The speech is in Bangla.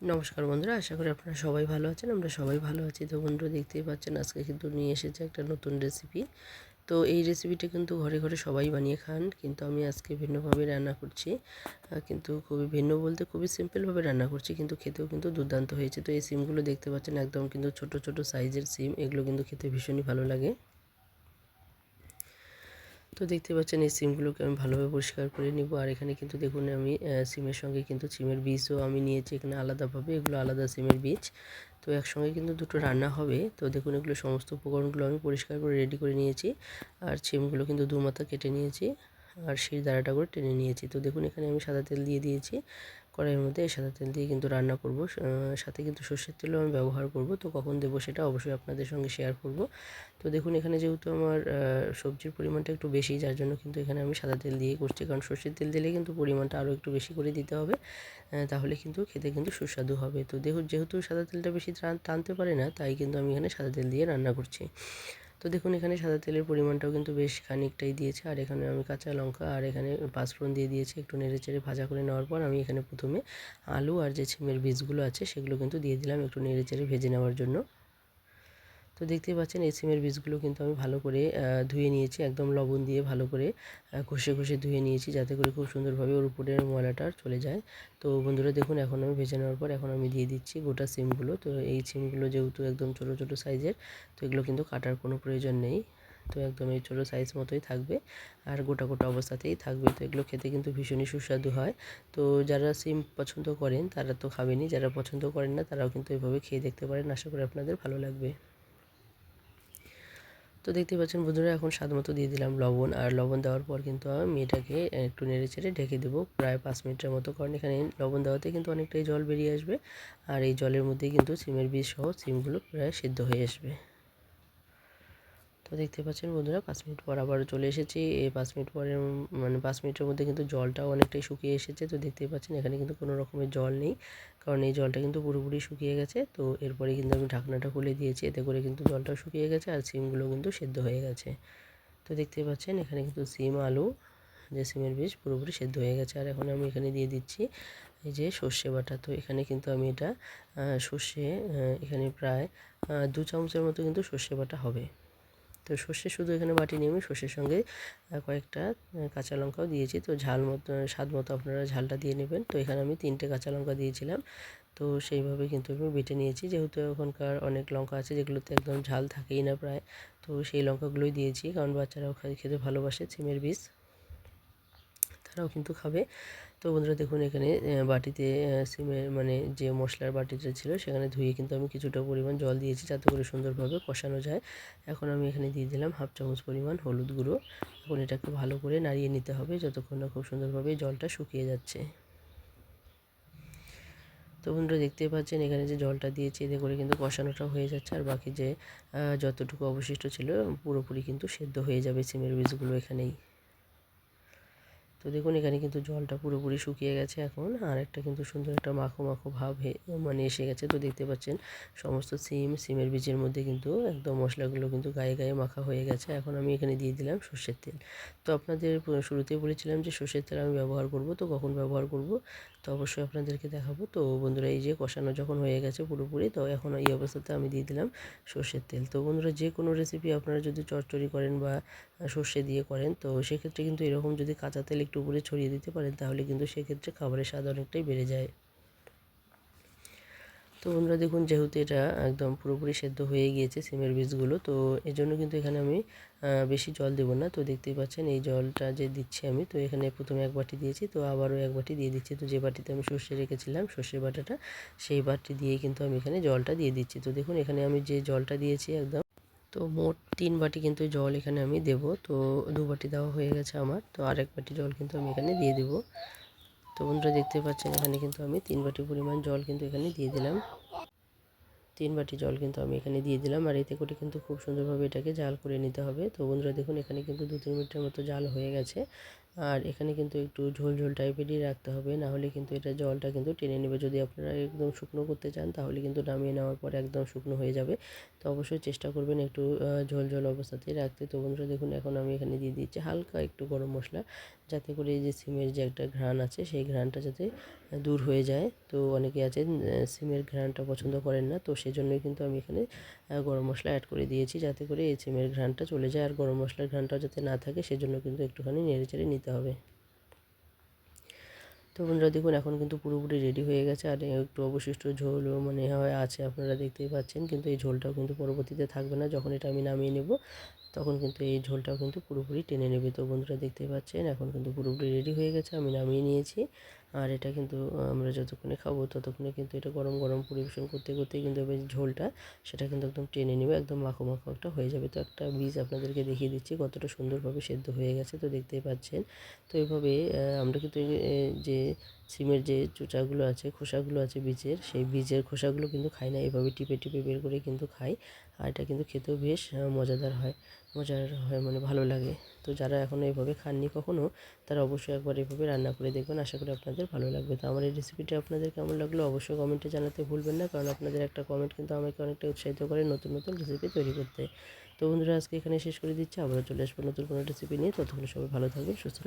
নমস্কার বন্ধুরা, আশা করি আপনারা সবাই ভালো আছেন, আমরা সবাই ভালো আছি। তো বন্ধুরা, দেখতেই পাচ্ছেন আজকে কিন্তু নিয়ে এসেছে একটা নতুন রেসিপি তো এই রেসিপিটা কিন্তু ঘরে ঘরে সবাই বানিয়ে খান, কিন্তু আমি আজকে ভিন্নভাবে রান্না করছি। কিন্তু খুবই ভিন্ন বলতে খুবই সিম্পলভাবে রান্না করছি, কিন্তু খেতেও কিন্তু দুর্দান্ত হয়েছে। তো এই সিমগুলো দেখতে পাচ্ছেন একদম কিন্তু ছোট ছোট সাইজের সিম এগুলো কিন্তু খেতে ভীষণই ভালো লাগে। তো দেখতে পাচ্ছেন এই সিমগুলোকে আমি ভালোভাবে পরিষ্কার করে নিব। আর এখানে কিন্তু দেখুন আমি সিমের সঙ্গে কিন্তু সিমের বীজও আমি নিয়েছি এখানে আলাদাভাবে। এগুলো আলাদা সিমের বীজ। তো একসঙ্গে কিন্তু দুটো রান্না হবে। তো দেখুন এগুলো সমস্ত উপকরণগুলো আমি পরিষ্কার করে রেডি করে নিয়েছি। আর সিমগুলো কিন্তু দু কেটে নিয়েছি। আর সেই দাঁড়াটা করে টেনে নিয়েছি। তো দেখুন এখানে আমি সাদা তেল দিয়ে দিয়েছি। কড়াইয়ের মধ্যে এই সাদা তেল দিয়ে কিন্তু রান্না করব। সাথে কিন্তু সর্ষের তেলও আমি ব্যবহার করব। তো কখন দেবো সেটা অবশ্যই আপনাদের সঙ্গে শেয়ার করব। তো দেখুন, এখানে যেহেতু আমার সবজির পরিমাণটা একটু বেশি, যার জন্য কিন্তু এখানে আমি সাদা তেল দিয়ে করছি। কারণ সর্ষের তেল দিলে কিন্তু পরিমাণটা আরও একটু বেশি করে দিতে হবে। তাহলে কিন্তু খেতে কিন্তু সুস্বাদু হবে। তো দেখুন, যেহেতু সাদা তেলটা বেশি টান- টানতে পারে না, তাই কিন্তু আমি এখানে সাদা তেল দিয়ে রান্না করছি। তো দেখুন, এখানে সাদা তেলের পরিমাণটাও কিন্তু বেশ খানিকটাই দিয়েছে। আর এখানে আমি কাঁচা লঙ্কা আর এখানে পাঁচফোড়ন দিয়ে দিয়েছি। একটু নেড়ে চেড়ে ভাজা করে নেওয়ার পর আমি এখানে প্রথমে আলু আর যে ছিমের বীজগুলো আছে, সেগুলো কিন্তু দিয়ে দিলাম। একটু নেড়ে চেড়ে ভেজে নেওয়ার জন্য। তো দেখতেই পাচ্ছেন এই সিমের বীজগুলো কিন্তু আমি ভালো করে ধুয়ে নিয়েছি, একদম লবণ দিয়ে ভালো করে ঘষে ঘষে ধুয়ে নিয়েছি যাতে করে খুব সুন্দরভাবে ওর উপরের ময়লাটা চলে যায়। তো বন্ধুরা দেখুন, এখন আমি ভেজে নেওয়ার পর এখন আমি দিয়ে দিচ্ছি গোটা সিমগুলো। তো এই সিমগুলো যেহেতু একদম ছোটো ছোটো সাইজের, তো এগুলো কিন্তু কাটার কোনো প্রয়োজন নেই। তো একদম এই ছোটো সাইজ মতোই থাকবে, আর গোটা গোটা অবস্থাতেই থাকবে। তো এগুলো খেতে কিন্তু ভীষণই সুস্বাদু হয়। তো যারা সিম পছন্দ করেন, তারা তো খাবেনই, যারা পছন্দ করেন না, তারাও কিন্তু এভাবে খেয়ে দেখতে পারেন। আশা করি আপনাদের ভালো লাগবে। তো দেখতে পাচ্ছেন বন্ধুরা, এখন স্বাদ মতো দিয়ে দিলাম লবণ, আর লবণ দেওয়ার পর কিন্তু আমি মেয়েটাকে একটু নেড়ে চেড়ে ঢেকে দেবো প্রায় পাঁচ মিনিটের মতো, কারণ এখানে লবণ দেওয়াতে কিন্তু অনেকটাই জল বেরিয়ে আসবে, আর এই জলের মধ্যেই কিন্তু সিমের বীজ সহ সিমগুলো প্রায় সিদ্ধ হয়ে আসবে। তো দেখতে পাচ্ছেন বন্ধুরা, পাঁচ মিনিট পর আবার চলে এসেছি। এই পাঁচ মিনিট পরে মানে পাঁচ মিনিটের মধ্যে কিন্তু জলটাও অনেকটাই শুকিয়ে এসেছে। তো দেখতেই পাচ্ছেন এখানে কিন্তু কোনো রকমের জল নেই, কারণ এই জলটা কিন্তু পুরোপুরি শুকিয়ে গেছে। তো এরপরে কিন্তু আমি ঢাকনাটা খুলে দিয়েছি, এতে করে কিন্তু জলটাও শুকিয়ে গেছে আর সিমগুলো কিন্তু সেদ্ধ হয়ে গেছে। তো দেখতেই পাচ্ছেন এখানে কিন্তু সিম, আলু, যে সিমের বীজ পুরোপুরি সেদ্ধ হয়ে গেছে। আর এখন আমি এখানে দিয়ে দিচ্ছি এই যে সর্ষে বাটা। তো এখানে কিন্তু আমি এটা সর্ষে এখানে প্রায় দু চামচের মতো কিন্তু সর্ষে বাটা হবে। তো সর্ষে শুধু এখানে বাটি নিয়ে আমি সর্ষের সঙ্গে কয়েকটা কাঁচা লঙ্কাও দিয়েছি। তো ঝাল মতো স্বাদ মতো আপনারা ঝালটা দিয়ে নেবেন। তো এখানে আমি তিনটে কাঁচা লঙ্কা দিয়েছিলাম। তো সেইভাবে কিন্তু আমি বেটে নিয়েছি। যেহেতু ওখানকার অনেক লঙ্কা আছে, যেগুলোতে একদম ঝাল থাকেই না প্রায়, তো সেই লঙ্কাগুলোই দিয়েছি। কারণ বাচ্চারাও খেতে ভালোবাসে, সিমের বীজ। তারাও কিন্তু খাবে। তো বন্ধুরা দেখুন এখানে বাটিতে সিমের মানে যে মশলার বাটিটা ছিল সেখানে ধুয়ে কিন্তু আমি কিছুটা পরিমাণ জল দিয়েছি যাতে করে সুন্দরভাবে কষানো যায়। এখন আমি এখানে দিয়ে দিলাম হাফ চামচ পরিমাণ হলুদ গুঁড়ো। এখন এটাকে ভালো করে নাড়িয়ে নিতে হবে যতক্ষণ না খুব সুন্দরভাবে জলটা শুকিয়ে যাচ্ছে। তো বন্ধুরা দেখতেই পাচ্ছেন এখানে যে জলটা দিয়েছি, এতে করে কিন্তু কষানোটা হয়ে যাচ্ছে। আর বাকি যে যতটুকু অবশিষ্ট ছিল পুরোপুরি কিন্তু সেদ্ধ হয়ে যাবে সিমের বীজগুলো এখানেই। তো দেখুন, এখানে কিন্তু জলটা পুরোপুরি শুকিয়ে গেছে এখন, আর একটা কিন্তু সুন্দর একটা মাখো মাখো ভাব মানে এসে গেছে। তো দেখতে পাচ্ছেন, সমস্ত সিম, সিমের বীজের মধ্যে কিন্তু একদম মশলাগুলো কিন্তু গায়ে গায়ে মাখা হয়ে গেছে। এখন আমি এখানে দিয়ে দিলাম সর্ষের তেল। তো আপনাদের শুরুতেই বলেছিলাম যে সর্ষের তেল আমি ব্যবহার করব, তো কখন ব্যবহার করব? তো অবশ্যই আপনাদেরকে দেখাবো। তো বন্ধুরা, এই যে কষানো যখন হয়ে গেছে পুরোপুরি, তো এখন এই অবস্থাতে আমি দিয়ে দিলাম সর্ষের তেল। তো বন্ধুরা, যে কোনো রেসিপি আপনারা যদি চচ্চড়ি করেন বা সর্ষে দিয়ে করেন, তো সেক্ষেত্রে কিন্তু এরকম যদি কাঁচা তেল একটু উপরে ছড়িয়ে দিতে পারেন, তাহলে কিন্তু সেক্ষেত্রে খাবারের স্বাদ অনেকটাই বেড়ে যায়। তো বন্ধুরা দেখুন, যেহেতু এটা একদম পুরোপুরি সেদ্ধ হয়ে গিয়েছে সিমের বীজগুলো, তো এই জন্য কিন্তু এখানে আমি বেশি জল দেবো না। তো দেখতেই পাচ্ছেন, এই জলটা যে দিচ্ছি আমি, তো এখানে প্রথমে এক বাটি দিয়েছি, তো আবারও এক বাটি দিয়ে দিচ্ছি। তো যে বাটিতে আমি সর্ষে রেখেছিলাম সর্ষের বাটাটা, সেই বাটি দিয়েই কিন্তু আমি এখানে জলটা দিয়ে দিচ্ছি। তো দেখুন, এখানে আমি যে জলটা দিয়েছি একদম তো মোট তিন বাটি কিন্তু জল এখানে আমি দেব। তো দু বাটি দেওয়া হয়ে গেছে আমার। তো আরেক বাটি জল কিন্তু আমি এখানে দিয়ে দেবো। তো বন্ধুরা দেখতে পাচ্ছেন, এখানে কিন্তু আমি তিন বাটি পরিমাণ জল কিন্তু এখানে দিয়ে দিলাম। তিন বাটি জল কিন্তু আমি এখানে দিয়ে দিলাম। আর এতে করে কিন্তু খুব সুন্দরভাবে এটাকে জাল করে নিতে হবে। তো বন্ধুরা দেখুন, এখানে কিন্তু দু তিন মিনিটের মতো জাল হয়ে গেছে। আর এখানে কিন্তু একটু ঝোল ঝোল টাইপেরই রাখতে হবে, না হলে কিন্তু এটা জলটা কিন্তু টেনে নেবে। যদি আপনারা একদম শুকনো করতে চান, তাহলে কিন্তু নামিয়ে নেওয়ার পরে একদম শুকনো হয়ে যাবে। তো অবশ্যই চেষ্টা করবেন একটু ঝোল ঝোল অবস্থাতেই রাখতে। তো বন্ধুরা, দেখুন, এখন আমি এখানে দিয়ে দিচ্ছি হালকা একটু গরম মশলা, যাতে করে এই যে সিমের যে একটা ঘ্রাণ আছে, সেই ঘ্রাণটা যাতে দূর হয়ে যায়। তো অনেকে আছে সিমের ঘ্রাণটা পছন্দ করেন না, তো সেই জন্যই কিন্তু আমি এখানে গরম মশলা অ্যাড করে দিয়েছি, যাতে করে এই সিমের ঘ্রাণটা চলে যায়। আর গরম মশলার ঘ্রাণটাও যাতে না থাকে, সেজন্য কিন্তু একটুখানি নেড়ে চেড়ে নিতে হবে। তো বন্ধুরা, দেখুন, এখন কিন্তু পুরোপুরি রেডি হয়ে গেছে। আর একটু অবশিষ্ট ঝোলও মানে হয়, আছে, আপনারা দেখতেই পাচ্ছেন। কিন্তু এই ঝোলটাও কিন্তু পরবর্তীতে থাকবে না। যখন এটা আমি নামিয়ে নেব, তখন কিন্তু এই ঝোলটাও কিন্তু পুরোপুরি টেনে নেবে। তো বন্ধুরা, দেখতেই পাচ্ছেন, এখন কিন্তু পুরোপুরি রেডি হয়ে গেছে। আমি নামিয়ে নিয়েছি। আর এটা কিন্তু আমরা যতক্ষণে খাব ততক্ষণে কিন্তু এটা গরম গরম পরিবেশন করতে করতে কিন্তু এবার ঝোলটা সেটা কিন্তু একদম টেনে নেবে একদম মাখো মাখো একটা হয়ে যাবে। তো একটা বীজ আপনাদেরকে দেখিয়ে দিচ্ছি কতটা সুন্দরভাবে সেদ্ধ হয়ে গেছে তো দেখতেই পাচ্ছেন। তো এইভাবে আহ, আমরা কিন্তু যে সিমের যে চোচাগুলো আছে খোসাগুলো আছে বীজের সেই বীজের খোসাগুলো কিন্তু খাই না এভাবে টিপে টিপে বের করে কিন্তু খাই। আর এটা কিন্তু খেতেও বেশ মজাদার হয়। মজার হয় মানে ভালো লাগে। তো যারা এখনও এভাবে খাননি কখনও তারা অবশ্যই একবার এভাবে রান্না করে দেখবেন। আশা করি আপনাদের ভালো লাগবে। তো আমার এই রেসিপিটি আপনাদের কেমন লাগল অবশ্যই কমেন্টে জানাতে ভুলবেন না, কারণ আপনাদের একটা কমেন্ট কিন্তু আমাকে অনেকটা উৎসাহিত করে নতুন নতুন রেসিপি তৈরি করতে। তো বন্ধুরা, আজকে এখানে শেষ করে দিচ্ছি। আবারও চলে আসব নতুন কোনো রেসিপি নিয়ে। ততক্ষণ সবাই ভালো থাকবেন, সুস্থ।